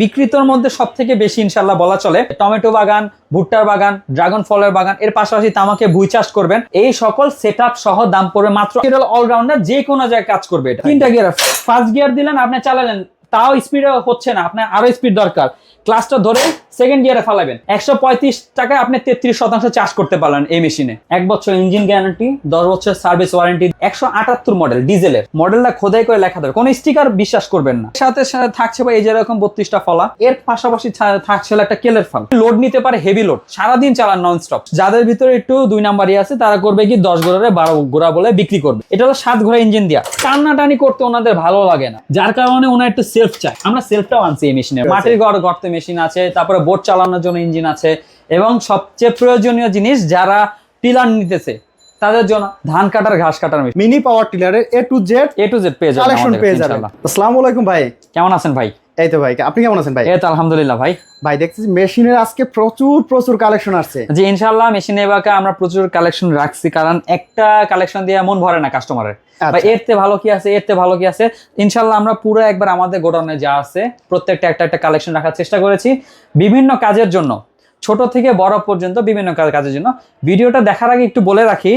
বিক্রিতর মধ্যে সব থেকে বেশি ইনশাল্লাহ বলা চলে। টমেটো বাগান, ভুট্টার বাগান, ড্রাগন ফলের বাগান, এর পাশাপাশি তামাকে ভুই চাষ করবেন। এই সকল সেট সহ দাম পড়বে মাত্র অলরাউন্ডার যে কোনো জায়গায় কাজ করবে। এটা তিনটা গিয়ার ফার্স্ট গিয়ার দিলেন, আপনি চালালেন, তাও স্পিড হচ্ছে না, আপনার আরও স্পিড দরকার। ক্লাসটা ধরে সেকেন্ড গিয়ারে ফালাবেন। একশো পঁয়ত্রিশ টাকায় আপনি তেত্রিশ শতাংশ চাষ করতে পারলেন এই মেশিনে এক বছর ইঞ্জিন গ্যারান্টি দশ বছর সার্ভিস ওয়ারেন্টি একশো আটাত্তর মডেল ডিজেলের মডেলটা খোদাই করে লেখা থাকবে কোনো স্টিকার বিশ্বাস করবেন না। সাথে সাথে থাকছে বা এই যেরকম বত্রিশটা ফলা। এর পাশাপাশি থাকছে একটা কেলের ফল লোড নিতে পারে হেভি লোড সারাদিন চালান নন স্টপ যাদের ভিতরে একটু দুই নাম্বারই আছে তারা করবে কি? দশ ঘোড়ারে বারো ঘোড়া বলে বিক্রি করবে। এটা হলো সাত ঘোড়া ইঞ্জিন দিয়া। টান্নাটানি করতে ওনাদের ভালো লাগে না। যার কারণে ওনার একটু সেলফ চাই আমরা সেলফটাও আনছি এই মেশিনে মাটির ঘর গর্তে মেশিন আছে তারপরে বোট চালানোর জন্য ইঞ্জিন আছে এবং সবচেয়ে প্রয়োজনীয় জিনিস যারা টিলার নিতেছে তাদের জন্য ধান কাটার ঘাস কাটার mini power টিলারের A to Z A to Z পেয়ে যাবেন। আসসালামু আলাইকুম ভাই। কেমন আছেন ভাই? এই তো ভাই আপনি কেমন আছেন ভাই? এই তো আলহামদুলিল্লাহ ভাই। ভাই দেখতেছি মেশিনের আজকে প্রচুর প্রচুর কালেকশন আসছে। জি ইনশাল্লাহ মেশিনে এবারে আমরা প্রচুর কালেকশন রাখছি কারণ একটা কালেকশন দিয়ে মন ভরে না কাস্টমারের। বা এর তে ভালো কি আছে এর তে ভালো কি আছে? ইনশাল্লাহ আমরা পুরো একবার আমাদের গোডাউনে যা আছে প্রত্যেকটা একটা একটা কালেকশন রাখার চেষ্টা করেছি। বিভিন্ন কাজের জন্য ছোট থেকে বড় পর্যন্ত বিভিন্ন কাজের জন্য। ভিডিওটা দেখার আগে একটু বলে রাখি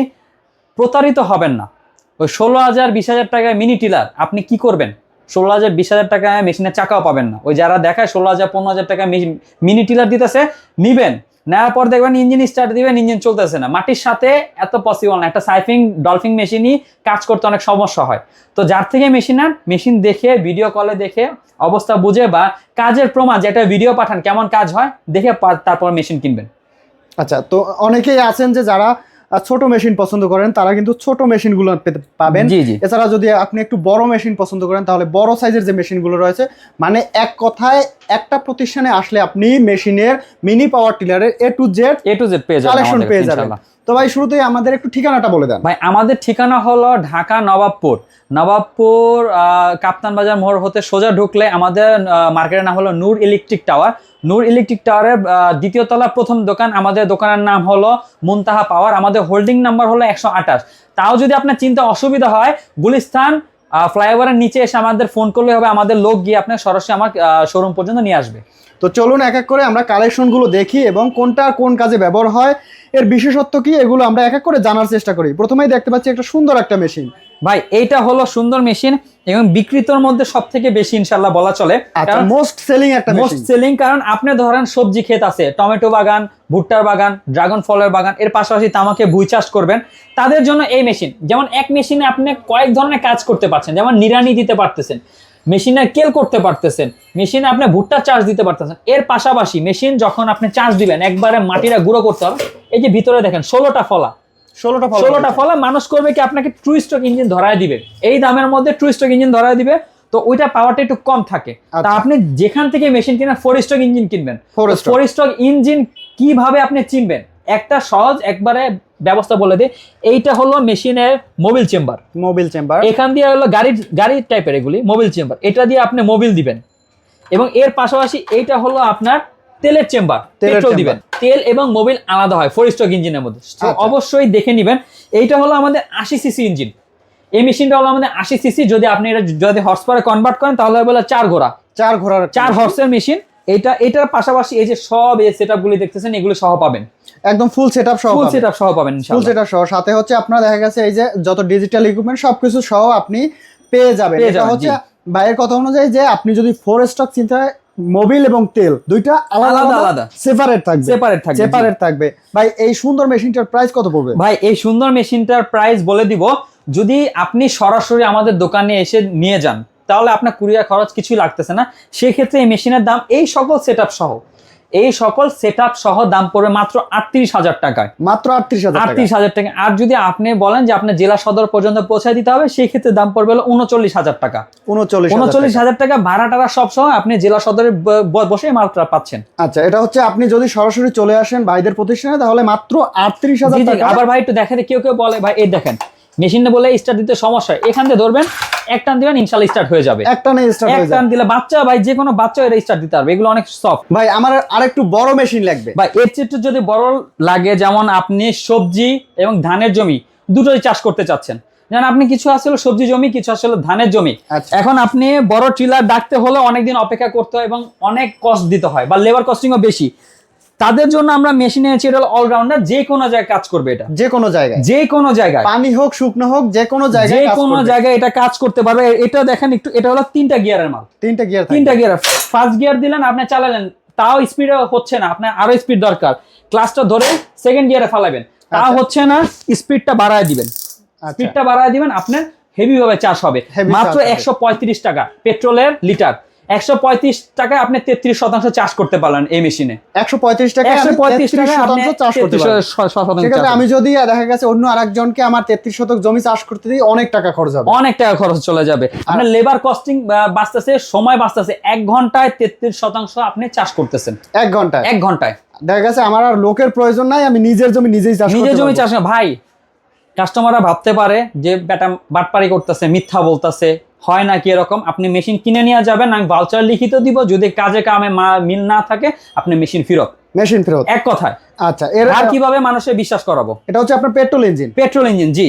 প্রতারিত হবেন না। ওই ষোলো হাজার বিশ হাজার টাকায় মিনি টিলার আপনি কি করবেন? ষোলো হাজার বিশ হাজার টাকায় মেশিনের চাকাও পাবেন না। ওই যারা দেখায় ষোলো হাজার, পনেরো হাজার টাকায় মিনি টিলার দিতেছে, নিবেন। নেওয়ার পর দেখবেন ইঞ্জিন স্টার্ট দিবেন ইঞ্জিন চলতেছে না। মাটির সাথে এত পসিবল না। একটা সাইফিং ডলফিং মেশিনই কাজ করতে অনেক সমস্যা হয়। তো যার থেকে মেশিন আন মেশিন দেখে ভিডিও কলে দেখে, অবস্থা বুঝে বা কাজের প্রমাণ যেটা ভিডিও পাঠান, কেমন কাজ হয়, দেখে তারপর মেশিন কিনবেন। আচ্ছা তো অনেকেই আছেন যে যারা ছোট মেশিন পছন্দ করেন তারা কিন্তু ছোট মেশিনগুলো পেতে পাবেন। এছাড়া যদি আপনি একটু বড় মেশিন পছন্দ করেন তাহলে বড় সাইজের যে মেশিনগুলো রয়েছে মানে এক কথায় একটা প্রতিষ্ঠানে আসলে আপনি মেশিনের mini power টিলারের A to Z A to Z পেয়ে যাবেন কালেকশন পেয়ে যাবেন। তো ভাই, শুরুতেই আমাদের একটু ঠিকানাটা বলে দেন। ভাই, আমাদের ঠিকানা হলো ঢাকা নবাবপুর। নবাবপুর কাপ্তান বাজার মোড় হতে সোজা ঢুকলে আমাদের মার্কেটের নাম হলো Noor electric tower. Noor electric টাওয়ারের দ্বিতীয় তলা প্রথম দোকান আমাদের দোকানের নাম হলো মুনতাহা পাওয়ার। আমাদের হোল্ডিং নাম্বার হলো একশো আঠাশ। তাও যদি আপনার চিন্তা অসুবিধা হয়, গুলিস্তান ফ্লাইওভারের নিচে এসে আমাদের ফোন করলে হবে, আমাদের লোক গিয়ে আপনার সরাসরি আমার শোরুম পর্যন্ত নিয়ে আসবে। তো চলুন এক এক করে আমরা কালেকশনগুলো দেখি এবং কোনটা কোন কাজে ব্যবহার হয়। এর বিশেষত্ব কি এগুলো আমরা এক এক করে জানার চেষ্টা করি। প্রথমেই দেখতে পাচ্ছি একটা সুন্দর একটা মেশিন ভাই এইটা হলো সুন্দর মেশিন এবং বিক্রিতর মধ্যে সব থেকে বেশি ইনশাল্লাহ বলা চলে। আচ্ছা কারণ মোস্ট সেলিং একটা মোস্ট সেলিং কারণ আপনি ধরেন সবজি ক্ষেত আছে টমেটো বাগান ভুট্টার বাগান ড্রাগন ফলের বাগান এর পাশাপাশি তামাকে ভুই চাষ করবেন। তাদের জন্য এই মেশিন যেমন এক মেশিনে আপনি কয়েক ধরনের কাজ করতে পারছেন যেমন নিরানি দিতে পারতেছেন। মেশিনে কেল করতে পারতেছেন। মেশিনে আপনি ভুট্টা চার্জ দিতে পারতেছেন। এর পাশাপাশি মেশিন যখন আপনি চার্জ দিবেন একবারে মাটিটা গুঁড়ো করতে হবে। এই যে ভিতরে দেখেন ষোলোটা ফলা। ষোলোটা ফল ষোলোটা ফলা মানুষ করবে কি আপনাকে ট্রু স্টক ইঞ্জিন ধরায় দিবে। এই দামের মধ্যে ট্রু স্টক ইঞ্জিন ধরায় দিবে। তো ওইটা পাওয়ারটা একটু কম থাকে। তা আচ্ছা। আপনি যেখান থেকে মেশিন কিনেন ফোর স্টক ইঞ্জিন কিনবেন। ফোর স্টক ইঞ্জিন কীভাবে আপনি চিনবেন? একটা সহজ একবারে ব্যবস্থা বলে দিই এইটা হলো মেশিনের মোবিল চেম্বার। Mobil chamber. এখান দিয়ে হলো গাড়ির গাড়ি টাইপের এগুলি মোবিল চেম্বার। এটা দিয়ে আপনি মোবিল দিবেন। এবং এর পাশাপাশি এইটা হলো আপনার তেলের চেম্বার পেট্রোল দিবেন। তেল এবং মোবিল আলাদা হয় ফোর স্টক ইঞ্জিনের মধ্যে। আচ্ছা। অবশ্যই দেখে নেবেন। এইটা হলো আমাদের আশি সিসি ইঞ্জিন এই মেশিনটা হলো আমাদের আশি সিসি যদি আপনি এটা যদি হর্স পাওয়ারে কনভার্ট করেন তাহলে বলে চার ঘোড়া। চার ঘোড়ার চার হর্সের মেশিন এটা এটার পাশাপাশি এই যে সব এই সেট গুলি দেখতেছেন এগুলো সহ পাবেন। একদম ফুল সেটআপ সহ ফুল সেট সহ পাবেন ফুল। সেটআপ সহ। সাথে হচ্ছে আপনার দেখা গেছে এই যে যত ডিজিটাল ইকুইপমেন্ট সবকিছু সহ আপনি পেয়ে যাবেন। এটা হচ্ছে। ভাইয়ের কথা অনুযায়ী যে আপনি যদি ফোর স্টক চিন্তা মোবিল এবং তেল দুইটা আলাদা আলাদা আলাদা আলাদা। সেপারেট থাকবে। সেপারেট থাকবে সেপারেট থাকবে। ভাই এই সুন্দর মেশিনটার প্রাইস কত পড়বে? ভাই এই সুন্দর মেশিনটার প্রাইস বলে দিব যদি আপনি সরাসরি আমাদের দোকানে এসে নিয়ে যান তাহলে আপনার কুরিয়ার খরচ কিছুই লাগতেছে না। সেক্ষেত্রে এই মেশিনের দাম এই সকল সেট সহ এই সকল সেট সহ দাম পড়বে মাত্র আটত্রিশ হাজার টাকায়। মাত্র আটত্রিশ হাজার আটত্রিশ হাজার টাকা। আর যদি আপনি বলেন যে আপনার জেলা সদর পর্যন্ত পৌঁছায় দিতে হবে সেই ক্ষেত্রে দাম পড়বে হলো উনচল্লিশ হাজার টাকা। উনচল্লিশ উনচল্লিশ হাজার টাকা ভাড়া টাড়া সব সহ আপনি জেলা সদরে বসে মালটা পাচ্ছেন। আচ্ছা এটা হচ্ছে আপনি যদি সরাসরি চলে আসেন ভাইদের প্রতিষ্ঠানে তাহলে মাত্র আটত্রিশ হাজার টাকা। আবার ভাই একটু দেখাতে কেউ কেউ বলে ভাই এই দেখেন মেশিনটা বলে স্টার্ট দিতে সমস্যা হয়। এখান থেকে ধরবেন এক টান দিবেন ইনশাল্লাহ স্টার্ট হয়ে যাবে। একটা নেই স্টার্ট হয়ে যাবে। এক টান দিলে বাচ্চা ভাই যে কোনো বাচ্চা এটা স্টার্ট দিতে পারবে। এগুলো অনেক সফট ভাই আমার আরেকটু বড় মেশিন লাগবে। ভাই এর চেয়ে যদি বড় লাগে যেমন আপনি সবজি এবং ধানের জমি দুটোই চাষ করতে চাচ্ছেন। যেন আপনি কিছু আসলে সবজি জমি কিছু আসলে ধানের জমি। আচ্ছা। এখন আপনি বড় ট্রিলার ডাকতে হলে অনেকদিন অপেক্ষা করতে হয় এবং অনেক কস্ট দিতে হয় বা লেবার কস্টিংও বেশি। তাদের জন্য আমরা মেশিনে এনেছি এটা অলরাউন্ডার যে কোনো জায়গায় কাজ করবে এটা। যে কোনো জায়গায়। যে কোনো জায়গায়। পানি হোক শুকনো হোক যে কোনো জায়গায় কাজ কোনো জায়গায় এটা কাজ করতে পারবে। এটা দেখেন একটু এটা হলো তিনটা গিয়ারের মাল। তিনটা গিয়ার তিনটা গিয়ার। ফার্স্ট গিয়ার দিলেন আপনি চালালেন তাও স্পিড হচ্ছে না। আপনার আরও স্পিড দরকার। ক্লাসটা ধরে সেকেন্ড গিয়ারে ফালাবেন। তাও আচ্ছা। হচ্ছে না স্পিডটা বাড়ায় দিবেন। আচ্ছা। স্পিডটা বাড়ায় দিবেন আপনার হেভি ভাবে চার্জ হবে। মাত্র একশো পঁয়ত্রিশ টাকা পেট্রোলের লিটার একশো পঁয়ত্রিশ টাকায় আপনি তেত্রিশ শতাংশ চার্জ করতে পারলেন এই মেশিনে। একশো পঁয়ত্রিশ টাকা একশো পঁয়ত্রিশ আপনি চাষ করতে সেক্ষেত্রে আমি যদি দেখা গেছে অন্য আরেকজনকে আমার তেত্রিশ শতক জমি চাষ করতে দিই অনেক টাকা খরচ হবে। অনেক টাকা খরচ চলে যাবে। আপনার লেবার কস্টিং বাঁচতেছে সময় বাঁচতেছে এক ঘন্টায় তেত্রিশ শতাংশ আপনি চাষ করতেছেন। এক ঘন্টায়। এক ঘন্টায়। দেখা গেছে আমার আর লোকের প্রয়োজন নাই আমি নিজের জমি নিজেই চাষ নিজের জমি। চাষ ভাই কাস্টমাররা ভাবতে পারে যে বেটা বাটপারি করতেছে মিথ্যা বলতেছে হয় না কি এরকম? আপনি মেশিন কিনে নিয়ে যাবেন আমি ভাউচার লিখিত দিব যদি কাজে কামে মিল না থাকে আপনি মেশিন ফেরত। মেশিন ফেরত। এক কথায়। আচ্ছা এর আর কীভাবে মানুষের বিশ্বাস করাবো? এটা হচ্ছে আপনার পেট্রোল ইঞ্জিন পেট্রোল ইঞ্জিন জি।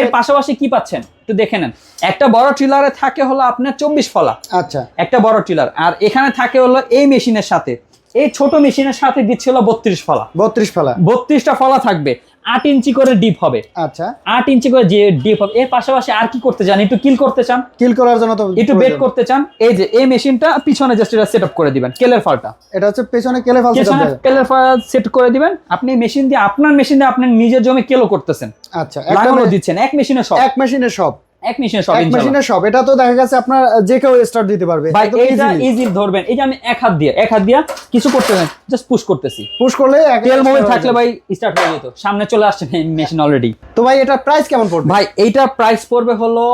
এর পাশাপাশি কি পাচ্ছেন? একটু দেখে নেন। একটা বড় ট্রিলারে থাকে হলো আপনার চব্বিশ ফলা। আচ্ছা। একটা বড় ট্রিলার আর এখানে থাকে হলো এই মেশিনের সাথে। এই ছোট মেশিনের সাথে দিচ্ছিল বত্রিশ ফলা। বত্রিশ ফেলা। বত্রিশটা ফলা থাকবে। আট ইঞ্চি করে ডিপ হবে। আচ্ছা। আট ইঞ্চি করে যে ডিপ হবে। এর পাশাপাশি আর কি করতে চান? একটু কিল করতে চান? কিল করার জন্য তো একটু বেড করতে চান? এই যে এই মেশিনটা পিছনে জাস্ট এটা সেট আপ করে দিবেন কেলের ফালটা। এটা হচ্ছে পেছনে কেলের ফাল পেছনে কেলের ফাল সেট করে দিবেন। আপনি মেশিন দিয়ে আপনার মেশিন দিয়ে আপনি নিজের জমি কেলো করতেছেন। আচ্ছা লাগানো দিচ্ছেন এক মেশিনে সব। এক মেশিনে সব। এক মেশিনে সব এক। মেশিনে সব এটা তো দেখা গেছে আপনার যে কেউ স্টার্ট দিতে পারবে। ভাই এইটা ইজি ধরবেন। এই যে আমি এক হাত দিয়ে এক হাত দিয়ে কিছু করতে জাস্ট পুশ করতেছি। পুশ করলে তেল মোবিল থাকলে ভাই স্টার্ট হয়ে যেত। সামনে চলে আসছে মেশিন অলরেডি তো ভাই এটা প্রাইস কেমন পড়বে? ভাই এইটা প্রাইস পড়বে হলো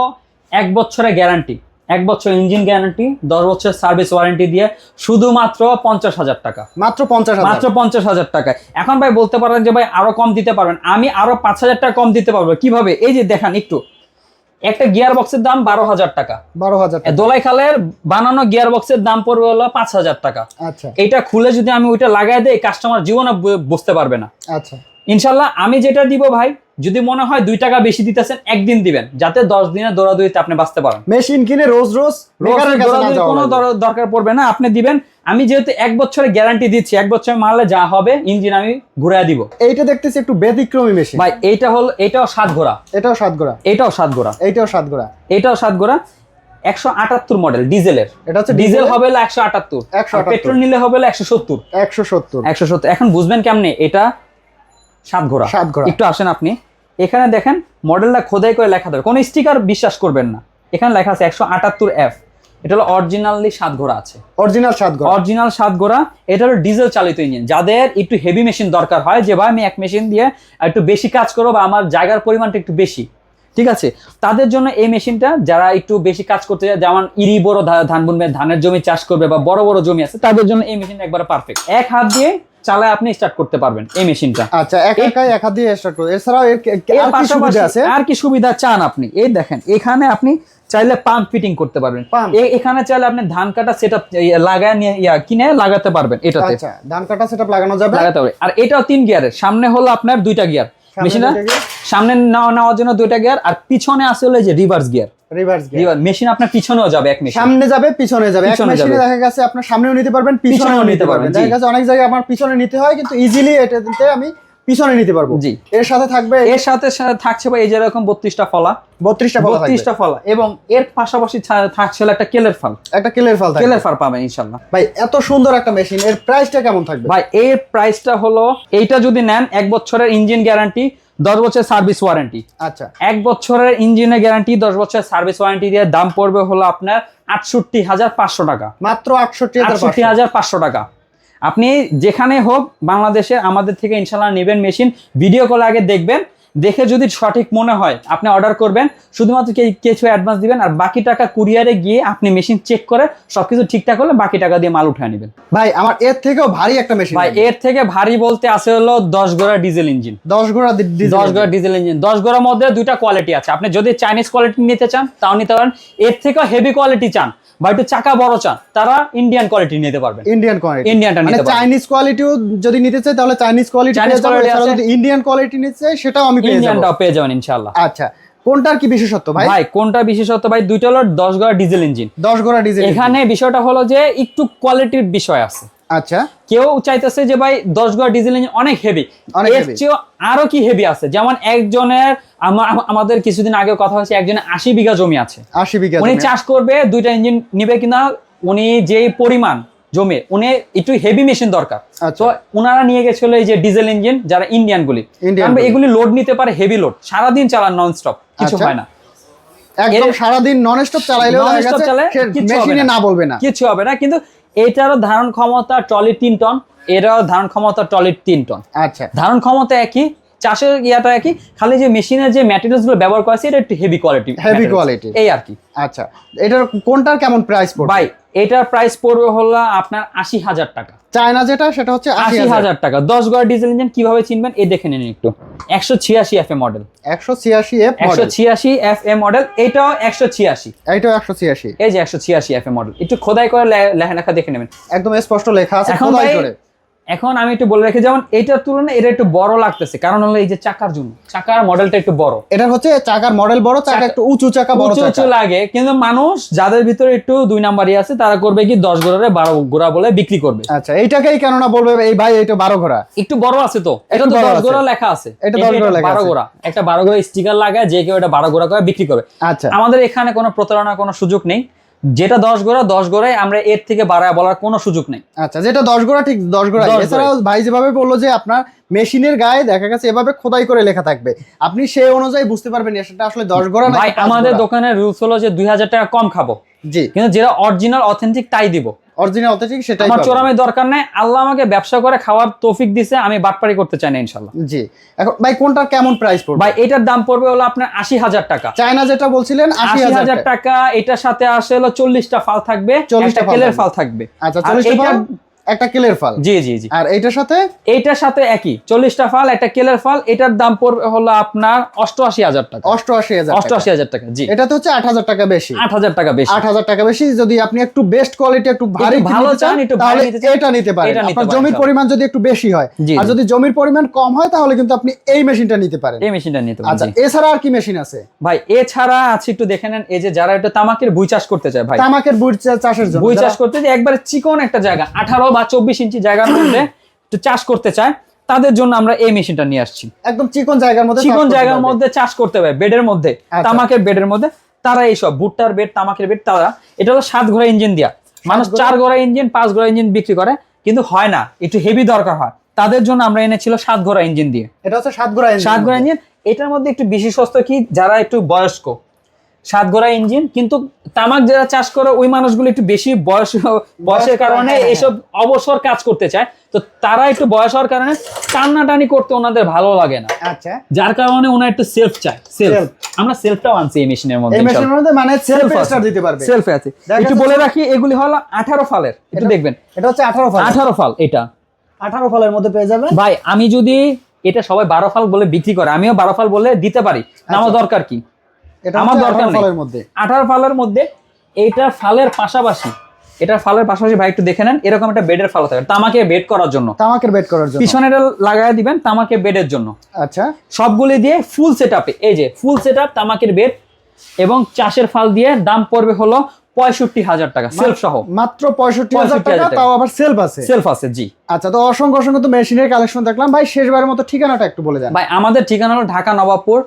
এক বছরের গ্যারান্টি এক বছর ইঞ্জিন গ্যারান্টি দশ বছর সার্ভিস ওয়ারেন্টি দিয়ে শুধুমাত্র পঞ্চাশ হাজার টাকা। মাত্র পঞ্চাশ মাত্র পঞ্চাশ হাজার টাকায়। এখন ভাই বলতে পারেন যে ভাই আরও কম দিতে পারবেন। আমি আরও পাঁচ হাজার টাকা কম দিতে পারব। কীভাবে? এই যে দেখান একটু। একটা গিয়ার বক্সের দাম বারো হাজার টাকা। বারো হাজার দোলাই খালের বানানো গিয়ার বক্সের দাম পড়বে হলো পাঁচ হাজার টাকা। আচ্ছা। এটা খুলে যদি আমি ওইটা লাগাই দেই কাস্টমার জীবনে বসতে পারবে না। আচ্ছা। ইনশাল্লাহ আমি যেটা দিব ভাই যদি মনে হয় দুই টাকা বেশি দিতেছেন একদিন দিবেন যাতে দশ দিনে দৌড়াদৌড়িতে আপনি বাঁচতে পারেন। মেশিন কিনে রোজ রোজ কোনো দরকার পড়বে না আপনি দিবেন। আমি যেহেতু এক বছরের গ্যারান্টি দিচ্ছি এক বছরের মারলে যা হবে ইঞ্জিন আমি ঘুরে দিব। এইটা দেখতেছি একটু ব্যতিক্রমী মেশিন। ভাই এইটা হল এটাও সাত ঘোড়া। এটাও সাত গোড়া এটাও সাত ঘোড়া। এইটাও সাত গোড়া এটাও সাত ঘোড়া। একশো আটাত্তর মডেল ডিজেলের এটা হচ্ছে ডিজেল হবে একশো আটাত্তর। 178 পেট্রোল নিলে হবে একশো সত্তর। একশো সত্তর। একশো সত্তর। এখন বুঝবেন কেমনে এটা সাত ঘোড়া সাত ঘোড়া একটু আসেন আপনি। এখানে দেখেন মডেলটা খোদাই করে লেখা থাকে। কোনো স্টিকার বিশ্বাস করবেন না। এখানে লেখা আছে একশো আটাত্তর এফ এটা হলো অরিজিনালি সাত ঘোড়া আছে। অরিজিনাল সাত গোড়া অরিজিনাল সাত ঘোড়া এটা হলো ডিজেল চালিত ইঞ্জিন যাদের একটু হেভি মেশিন দরকার হয় যে ভাই আমি এক মেশিন দিয়ে একটু বেশি কাজ করব বা আমার জায়গার পরিমাণটা একটু বেশি ঠিক আছে? তাদের জন্য এই মেশিনটা যারা একটু বেশি কাজ করতে চায় যেমন ইরি বড় ধান বুনবে ধানের জমি চাষ করবে বা বড় বড় জমি আছে তাদের জন্য এই মেশিনটা একবারে পারফেক্ট এক হাত দিয়ে চালায় আপনি স্টার্ট করতে পারবেন এই মেশিনটা আচ্ছা এক একাই এক দিয়ে স্টার্ট করো এছাড়াও এর আর কি সুবিধা আছে? আর কি সুবিধা চান আপনি? এই দেখেন এখানে আপনি চাইলে পাম্প ফিটিং করতে পারবেন। এখানে চাইলে আপনি ধান কাটা সেটা লাগায় নিয়ে ইয়া কিনে লাগাতে পারবেন এটাতে। আচ্ছা ধান কাটা সেটআপ লাগানো যাবে? লাগাতে হবে। আর এটাও তিন গিয়ারের সামনে হলো আপনার দুইটা গিয়ার মেশিনটা সামনে নেওয়া নেওয়ার জন্য দুইটা গিয়ার আর পিছনে এই যে reverse gear reverse gear machine আপনার পিছনেও যাবে এক মেশিন সামনে যাবে পিছনে যাবে। এক মেশিনে দেখা গেছে আপনার সামনেও নিতে পারবেন পিছনেও নিতে পারবেন। দেখা গেছে অনেক জায়গায় আমার পিছনে নিতে হয় কিন্তু ইজিলি এটাতে আমি পিছনে নিতে পারব। জি। এর সাথে থাকবে এর সাথে থাকছে ভাই এই যে এরকম বত্রিশটা ফলা। বত্রিশটা ফলা বত্রিশটা ফলা। এবং এর পাশাপাশি থাকছে একটা কেলের ফাল। একটা কেলের ফাল কেলের ফাল পাবেন ইনশাল্লাহ ভাই এত সুন্দর একটা মেশিন এর প্রাইসটা কেমন থাকবে? ভাই এর প্রাইসটা হলো এইটা যদি নেন এক বছরের ইঞ্জিন গ্যারান্টি দশ বছরের সার্ভিস ওয়ারেন্টি আচ্ছা। এক বছরের ইঞ্জিনের গ্যারান্টি দশ বছরের সার্ভিস ওয়ারেন্টি দিয়ে দাম পড়বে হলো আপনার আটষট্টি হাজার পাঁচশো টাকা। মাত্র আটষট্টি আটষট্টি হাজার হাজার পাঁচশো টাকা। আপনি যেখানে হোক বাংলাদেশে আমাদের থেকে ইনশাল্লাহ নেবেন মেশিন ভিডিও কল আগে দেখবেন। দেখে যদি সঠিক মনে হয় আপনি অর্ডার করবেন শুধুমাত্র কিছু অ্যাডভান্স দিবেন আর বাকি টাকা কুরিয়ারে গিয়ে আপনি মেশিন চেক করে সবকিছু ঠিকঠাক হলে বাকি টাকা দিয়ে মাল উঠিয়ে নেবেন। ভাই আমার এর থেকেও ভারী একটা মেশিন ভাই এর থেকে ভারী বলতে আছে হলো দশ গোড়া ডিজেল ইঞ্জিন দশ গোড়া ডিজেল দশ গোড়া ডিজেল ইঞ্জিন দশ গোড়ার মধ্যে দুইটা কোয়ালিটি আছে। আপনি যদি চাইনিজ কোয়ালিটি নিতে চান তাও নিতে পারেন। এর থেকেও হেভি কোয়ালিটি চান বা একটু চাকা বড় চান তারা ইন্ডিয়ান কোয়ালিটি নিতে পারবেন। ইন্ডিয়ান কোয়ালিটি ইন্ডিয়ানটা মানে নিতে চাইনিজ কোয়ালিটিও যদি নিতে চাই তাহলে Chinese quality Chinese quality Indian quality নিতে চাই সেটাও আমি পেয়ে যাবেন আচ্ছা কোনটার কি বিশেষত্ব ভাই? ভাই কোনটা বিশেষত ভাই দুইটা হলো দশ গড়া ডিজেল ইঞ্জিন। দশ গোড়া ডিজেল এখানে বিষয়টা হলো যে একটু কোয়ালিটির বিষয় আছে। আচ্ছা। কেউ চাইতেছে যে ভাই দশ গড়া ডিজেল ইঞ্জিন অনেক হেভি এর heavy। আরও কি হেভি আছে? যেমন একজনের আমা- আমা- আমাদের কিছুদিন আগে কথা হয়েছে একজনের আশি বিঘা জমি আছে। আশি বিঘা উনি চাষ করবে দুইটা ইঞ্জিন নিবে কিনা উনি যে পরিমাণ জমি উনি একটু হেভি মেশিন দরকার আচ্ছা। তো ওনারা নিয়ে গেছিল এই যে ডিজেল ইঞ্জিন যারা ইন্ডিয়ান গুলি। এগুলি লোড নিতে পারে হেভি লোড সারাদিন চালান নন স্টপ কিছু আচ্ছা। হয় না একদম সারাদিন নন স্টপ চালাইলেও মেশিনে না। না বলবে না কিছু হবে না কিন্তু এটারও ধারণ ক্ষমতা ট্রলি তিন টন এটারও ধারণ ক্ষমতা ট্রলি তিন টন আচ্ছা ধারণ ক্ষমতা একই চাষের ইয়াটা কি? খালি যে মেশিনের যে ম্যাটেরিয়ালসগুলো ব্যবহার করা আছে এটা একটু হেভি কোয়ালিটি Heavy quality। এই আর কি। আচ্ছা এটার কোনটার কেমন প্রাইস পড়বে? ভাই এটার প্রাইস পড়বে হলো আপনার আশি হাজার টাকা। চায়না যেটা সেটা হচ্ছে আশি হাজার। টাকা। দশ গড় ডিজেল ইঞ্জিন কীভাবে চিনবেন? এ দেখে নিন একটু। একশো ছিয়াশি এফ এ মডেল একশো ছিয়াশি এফ একশো মডেল ছিয়াশি এফ এ মডেল এটাও একশো ছিয়াশি। এইটাও একশো ছিয়াশি। এই যে একশো ছিয়াশি এফ এ মডেল একটু খোদাই করে লেখা দেখে নেবেন। একদম স্পষ্ট লেখা আছে এখন খোদাই করে। এখন আমি একটু বলে রেখে যেমন এটার তুলনায় এটা একটু বড় লাগতেছে কারণ হলো এই যে চাকার জন্য। চাকার মডেলটা একটু বড়। এটা হচ্ছে চাকার মডেল বড় চাকা একটু উঁচু চাকা বড় উঁচু লাগে কিন্তু মানুষ যাদের ভিতরে একটু দুই নাম্বারই আছে তারা করবে কি দশ গোড়ারে বারো গোড়া বলে বিক্রি করবে। আচ্ছা এইটাকেই কেননা বলবে এই ভাই এটা বারো ঘোড়া একটু বড় আছে তো এটা তো বড় দশ আছে। গোড়া লেখা আছে। এটা দশ গোড়া লেখা বারো আছে। গোড়া একটা বারো গোড়া স্টিকার লাগায় যে কেউ এটা বারো গোড়া করে বিক্রি করবে। আচ্ছা। আমাদের এখানে কোনো প্রতারণার কোনো সুযোগ নেই। যেটা দশ গোড়া দশ গোড়ায় আমরা এর থেকে বাড়ায় বলার কোনো সুযোগ নেই। আচ্ছা যেটা দশ গোড়া ঠিক দশ গোড়া এছাড়াও ভাই যেভাবে বলল যে আপনার মেশিনের গায়ে দেখা গেছে এভাবে খোদাই করে লেখা থাকবে। আপনি সেই অনুযায়ী বুঝতে পারবেন এটা সেটা আসলে দশ গোড়া না ভাই আমাদের দোকানের রুলস হলো যে দুই হাজার টাকা কম খাব। জি। কিন্তু যেটা অরিজিনাল অথেন্টিক তাই দিব। অরিজিনাল অথেন্টিক সেটাই আমার চোরামে দরকার নেই। আল্লাহ আমাকে ব্যবসা করে খাওয়ার তৌফিক দিছে আমি বাটপারি করতে চাই না ইনশাল্লাহ জি। এখন ভাই কোনটার কেমন প্রাইস পড়বে? ভাই এটার দাম পড়বে হলো আপনার আশি হাজার টাকা। চায়না যেটা বলছিলেন আশি আশি হাজার হাজার টাকা এটার সাথে আসে হলো চল্লিশটা ফাল থাকবে 40টা একটা ফাল কেলের থাকবে। ফাল থাকবে। আচ্ছা আর চল্লিশ এইটার- একটা কেলের ফাল। জি জি জি। আর এইটার সাথে? এইটার সাথে একই। চল্লিশটা ফাল একটা কেলের ফাল এটার দাম পড়বে হলো আপনার অষ্টআশি হাজার টাকা। অষ্টআশি হাজার অষ্টআশি হাজার টাকা জি। এটা তো হচ্ছে আট হাজার টাকা বেশি। আট হাজার টাকা বেশি। আট হাজার টাকা বেশি যদি আপনি একটু বেস্ট কোয়ালিটি একটু ভারী ভালো চান, একটু চান, এটা নিতে পারেন। আপনার জমির পরিমাণ যদি একটু বেশি হয় আর যদি জমির পরিমাণ কম হয় তাহলে কিন্তু আপনি এই মেশিনটা নিতে পারেন। এই মেশিনটা নিতে পারেন, আচ্ছা এছাড়া আর কি মেশিন আছে? ভাই এছাড়া আছে একটু দেখে নেন এই যে যারা একটু তামাকের বুই চাষ করতে চায় ভাই। তামাকের চা- চাষের জন্য বই চাষ করতে যে একবারে চিকন একটা জায়গা আঠারো বা চব্বিশ ইঞ্চি জায়গার মধ্যে একটু চাষ করতে চায় তাদের জন্য আমরা এই মেশিনটা নিয়ে আসছি। একদম চিকন জায়গার মধ্যে চিকন জায়গার মধ্যে চাষ করতে হবে বেডের মধ্যে আচ্ছা। তামাকের বেডের মধ্যে তারা এইসব ভুট্টার বেড তামাকের বেড তারা এটা হলো সাত ঘোড়া ইঞ্জিন দিয়া। মানুষ চার ঘোড়া ইঞ্জিন পাঁচ ঘোড়া ইঞ্জিন বিক্রি করে কিন্তু হয় না একটু হেভি দরকার হয়। তাদের জন্য আমরা এনেছিল সাত ঘোড়া ইঞ্জিন দিয়ে। এটা হচ্ছে সাত engine সাত ঘোড়া ইঞ্জিন এটার মধ্যে একটু বিশেষত্ব কি যারা একটু বয়স্ক সাত ঘোড়া ইঞ্জিন কিন্তু তামাক যারা চাষ করে ওই মানুষগুলো একটু বেশি বয়স বয়সের কারণে হ্যাঁ, হ্যাঁ। এসব অবসর কাজ করতে চায়। তো তারা একটু বয়স হওয়ার কারণে টান্নাটানি করতে ওনাদের ভালো লাগে না। আচ্ছা। যার কারণে ওনার একটু সেলফ চায় সেলফ আমরা সেলফটাও আনছি এই মেশিনের মধ্যে মেশিনের মধ্যে মানে সেলফ দিতে পারবে। সেলফে আছে। একটু বলে রাখি এগুলি হলো আঠারো ফালের। একটু দেখবেন। এটা হচ্ছে আঠারো ফাল। আঠারো ফাল এটা। আঠারো ফালের মধ্যে পেয়ে যাবেন। ভাই আমি যদি এটা সবাই বারো ফাল বলে বিক্রি করে আমিও বারো ফাল বলে দিতে পারি। আমার আচ্ছা। দরকার কি? আমার দরকার নেই। আঠারো ফালের মধ্যে এইটার ফালের পাশাপাশি এটার ফালের পাশাপাশি ভাই একটু দেখে নেন এরকম একটা বেডের ফাল থাকে তামাকে বেড করার জন্য। তামাকের বেড করার জন্য। পিছনে এটা লাগাই দিবেন তামাকে বেডের জন্য। আচ্ছা। সবগুলি দিয়ে ফুল এই যে ফুল তামাকের বেড এবং চাষের ফাল দিয়ে দাম পড়বে হলো পঁয়ষট্টি হাজার টাকা সেলফ সহ। মাত্র পঁয়ষট্টি হাজার টাকা টাকা। তাও আবার সেলফ আছে। সেলফ আছে জি। আচ্ছা তো অসংখ্য অসংখ্য তো মেশিনের কালেকশন দেখলাম। ভাই শেষবারের মতো ঠিকানাটা একটু বলে দেন। ভাই আমাদের ঠিকানা হলো ঢাকা নবাবপুর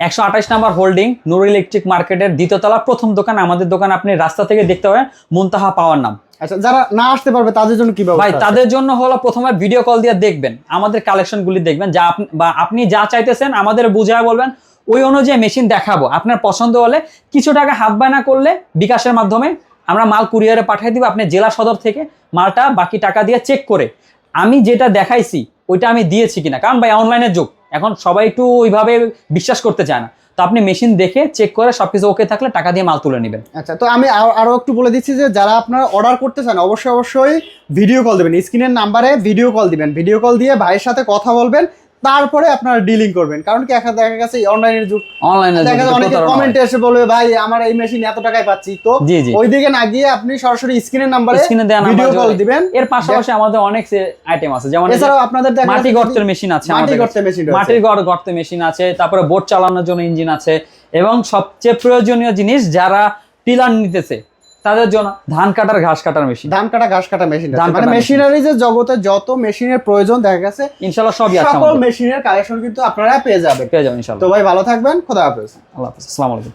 একশো আঠাশ নাম্বার হোল্ডিং নুর ইলেকট্রিক মার্কেটের দ্বিতীয়তলা প্রথম দোকান। আমাদের দোকান আপনি রাস্তা থেকে দেখতে পাবেন মুনতাহা পাওয়ার নাম। আচ্ছা যারা না আসতে পারবে তাদের জন্য কি ভাই তাদের জন্য হলো প্রথমে ভিডিও কল দিয়ে দেখবেন আমাদের কালেকশন গুলি দেখবেন যা আপনি বা আপনি যা চাইতেছেন আমাদের বুঝায় বলবেন ওই অনুযায়ী মেশিন দেখাবো। আপনার পছন্দ হলে কিছু টাকা হাত বায়না করলে বিকাশের মাধ্যমে আমরা মাল কুরিয়ারে পাঠিয়ে দিব আপনি জেলা সদর থেকে মালটা বাকি টাকা দিয়ে চেক করে। আমি যেটা দেখাইছি ওইটা আমি দিয়েছি কিনা? কারণ ভাই অনলাইনের যুগ। এখন সবাই একটু ওইভাবে বিশ্বাস করতে চায় না। তো আপনি মেশিন দেখে চেক করে সবকিছু ওকে থাকলে টাকা দিয়ে মাল তুলে নেবেন। আচ্ছা তো আমি আরও আরও একটু বলে দিচ্ছি যে যারা আপনারা অর্ডার করতে চান, অবশ্যই অবশ্যই ভিডিও কল দেবেন। স্ক্রিনের নাম্বারে ভিডিও কল দিবেন। ভিডিও কল দিয়ে ভাইয়ের সাথে কথা বলবেন। তারপরে আপনারা ডিলিং করবেন। কারণ কি এখন দেখা গেছে অনলাইনের যুগ। অনলাইনে দেখা যায় অনেকে কমেন্টে এসে বলবে ভাই আমার এই মেশিন এত টাকায় পাচ্ছি। তো ওইদিকে না গিয়ে আপনি সরাসরি স্ক্রিনের নাম্বারে স্ক্রিনে দেওয়া ভিডিও কল দিবেন। এর পাশাপাশি আমাদের অনেক আইটেম আছে যেমন এছাড়াও আপনাদের দেখা মাটি গর্তের মেশিন আছে মাটি গর্তের মেশিন মাটির গড় গর্তে মেশিন আছে তারপরে বোট চালানোর জন্য ইঞ্জিন আছে এবং সবচেয়ে প্রয়োজনীয় জিনিস যারা টিলার নিতেছে তাদের জন্য ধান কাটার ঘাস কাটার মেশিন ধান কাটা ঘাস কাটা মেশিন ধান মানে কাটা মেশিনারি যে জগতে যত মেশিনের প্রয়োজন দেখা গেছে ইনশাল্লাহ সবই আছে সকল মেশিনের কালেকশন কিন্তু আপনারা পেয়ে যাবেন। পেয়ে যাবেন তো ভাই ভালো থাকবেন খোদা হাফেজ। আল্লাহ হাফেজ। আসসালামু আলাইকুম।